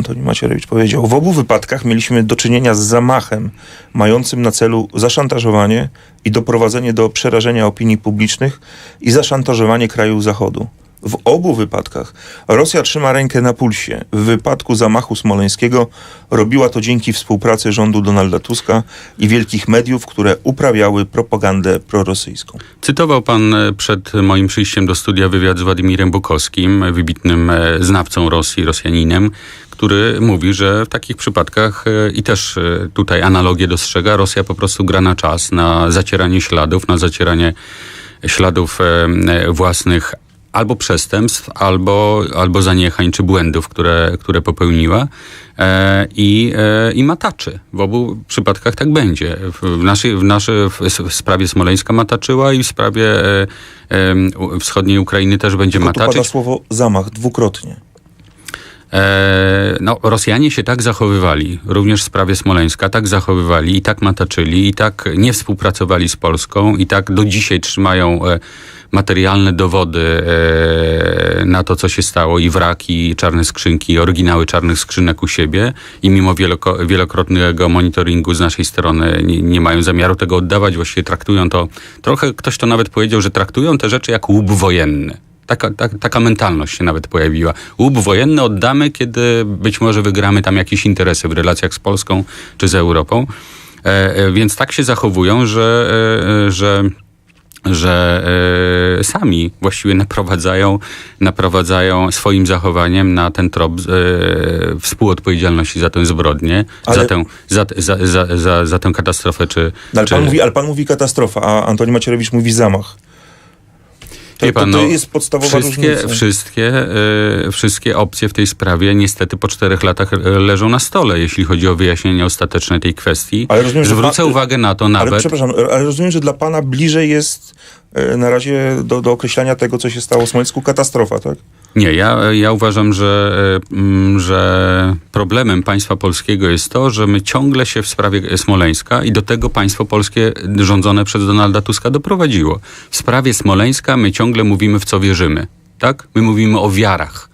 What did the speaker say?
Antoni Macierewicz powiedział. W obu wypadkach mieliśmy do czynienia z zamachem mającym na celu zaszantażowanie i doprowadzenie do przerażenia opinii publicznych i zaszantażowanie krajów Zachodu. W obu wypadkach Rosja trzyma rękę na pulsie. W wypadku zamachu smoleńskiego robiła to dzięki współpracy rządu Donalda Tuska i wielkich mediów, które uprawiały propagandę prorosyjską. Cytował pan e, przed moim przyjściem do studia wywiad z Władimirem Bukowskim, wybitnym e, znawcą Rosji, Rosjaninem, który mówi, że w takich przypadkach e, i też tutaj analogię dostrzega, Rosja po prostu gra na czas, na zacieranie śladów, na zacieranie śladów własnych albo przestępstw, albo, albo zaniechań czy błędów, które, które popełniła e, i, e, i mataczy. W obu przypadkach tak będzie. W, naszej, w, naszej, w sprawie Smoleńska mataczyła i w sprawie e, e, wschodniej Ukrainy też będzie Tylko mataczyć. Tu pada słowo zamach dwukrotnie. E, no, Rosjanie się tak zachowywali, również w sprawie Smoleńska, tak zachowywali i tak mataczyli, i tak nie współpracowali z Polską, i tak do dzisiaj trzymają e, materialne dowody e, na to, co się stało, i wraki, i czarne skrzynki, i oryginały czarnych skrzynek u siebie, i mimo wielokrotnego monitoringu z naszej strony nie, nie mają zamiaru tego oddawać, właściwie traktują to, trochę ktoś to nawet powiedział, że traktują te rzeczy jak łup wojenny. Taka, ta, taka mentalność się nawet pojawiła. Łup wojenny oddamy, kiedy być może wygramy tam jakieś interesy w relacjach z Polską czy z Europą. E, e, więc tak się zachowują, że, e, e że że e, sami właściwie naprowadzają, naprowadzają swoim zachowaniem na ten trop e, współodpowiedzialności za tę zbrodnię, ale... za, tę, za, za, za, za, za tę katastrofę. Czy, ale, czy... Pan mówi, ale pan mówi katastrofa, a Antoni Macierewicz mówi zamach. To, Wie pan, to, to no, jest podstawowa wszystkie, różnica. Wszystkie, y, wszystkie opcje w tej sprawie niestety po czterech latach e, leżą na stole, jeśli chodzi o wyjaśnienie ostateczne tej kwestii. Ale rozumiem, Zwrócę pan, uwagę na to nawet... Ale przepraszam, ale rozumiem, że dla pana bliżej jest y, na razie do, do określania tego, co się stało w Smoleńsku, katastrofa, tak? Nie, ja, ja uważam, że, mm, że problemem państwa polskiego jest to, że my ciągle się w sprawie Smoleńska i do tego państwo polskie rządzone przez Donalda Tuska doprowadziło. W sprawie Smoleńska my ciągle mówimy w co wierzymy, tak? My mówimy o wiarach.